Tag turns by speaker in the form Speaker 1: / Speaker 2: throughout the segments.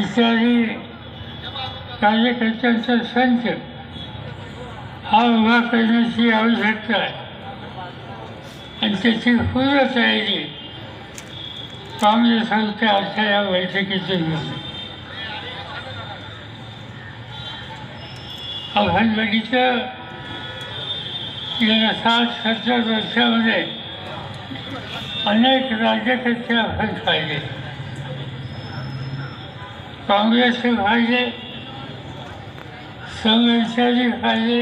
Speaker 1: इत्यादी कार्यकर्त्यांचा संच हा उभा करण्याची आवश्यकता आहे. आणि त्याची पूर्व तयारी काँग्रेस आमच्या आजच्या या बैठकीतून आव्हान आपण बघितलं गेल्या सात सत्तर वर्षामध्ये अनेक राज्यकर्ते आपण पाहिले काँग्रेसचे फायदे संघर्षाचे फायदे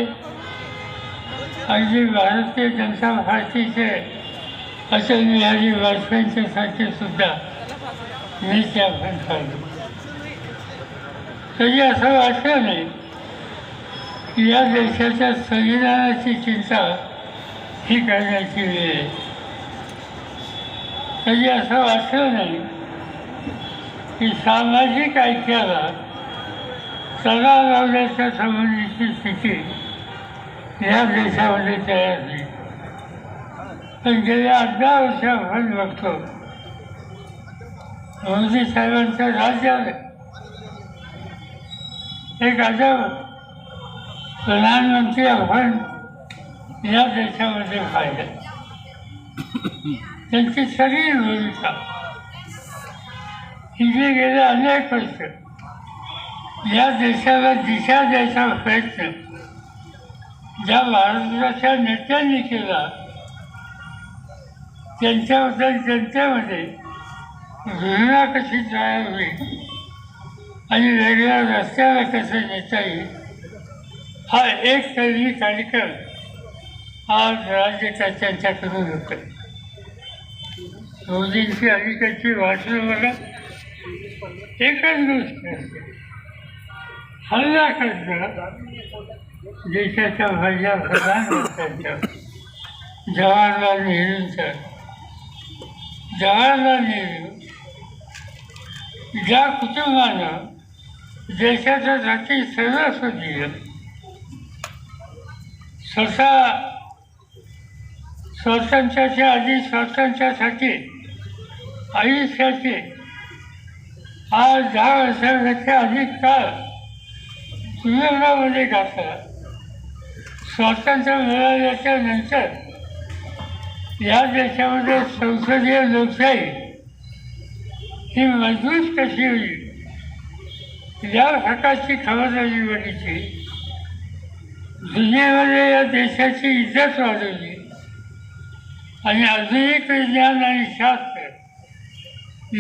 Speaker 1: अगदी भारतीय जनता पार्टीचे अटल बिहारी वाजपेयींच्यासारखे सुद्धा मी त्या पाहिले तरी असं वाटलं नाही की या देशाच्या संविधानाची चिंता ही करण्याची वेळ आहे. तरी असं वाटलं नाही की सामाजिक ऐक्याला तडा लावण्याच्या संबंधीची स्थिती या देशामध्ये तयार झाली पण गेल्या अठरा वर्ष आपण बघतो मोदी साहेबांच्या राज्यात एक अजब प्रधानमंत्री आपण या देशामध्ये पाहिलं. त्यांची सगळी भूमिका तिथे गेले अनेक वर्ष. या देशाला दिशा द्यायचा प्रयत्न. ज्या भारताच्या नेत्यांनी केला त्यांच्याबद्दल जनतेमध्ये घृणा कशी तयार होईल आणि वेगळ्या रस्त्याला कसं नेता येईल हा एक तरी कार्यक्रम आज राज्यकर्त्यांच्याकडून होतो मोदींची अलीकडची भाषणं मला एकच गोष्ट असते हल्ला करणं देशाच्या भाज्या प्रधानमंत्र्यांच्या. जवाहरलाल नेहरूंच्या जवाहरलाल नेहरू ज्या कुटुंबानं देशाच्यासाठी सर्वस्व दिलं स्वतः स्वातंत्र्याच्या आधी स्वातंत्र्यासाठी आयुष्याचे आज दहा वर्षापेक्षा अधिक काळ सुयोगामध्ये घातला स्वातंत्र्य मिळाल्याच्या नंतर या देशामध्ये संसदीय लोकशाही ही मजबूत कशी होईल? या हकाची खबरदारी बघितली. दुनियेमध्ये या देशाची इज्जत वाढवली. आणि आधुनिक विज्ञान आणि शास्त्र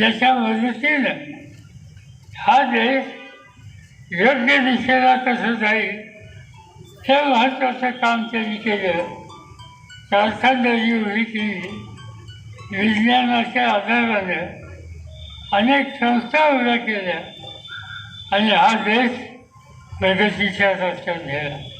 Speaker 1: याच्या मदतीनं हा देश योग्य दिशेला कसं जाईल हे महत्त्वाचं काम त्यांनी केलं. कारखानदारी उभी केली. विज्ञानाच्या आधाराने अनेक संस्था उभ्या केल्या. आणि हा देश प्रगतीच्या रस्त्यात गेला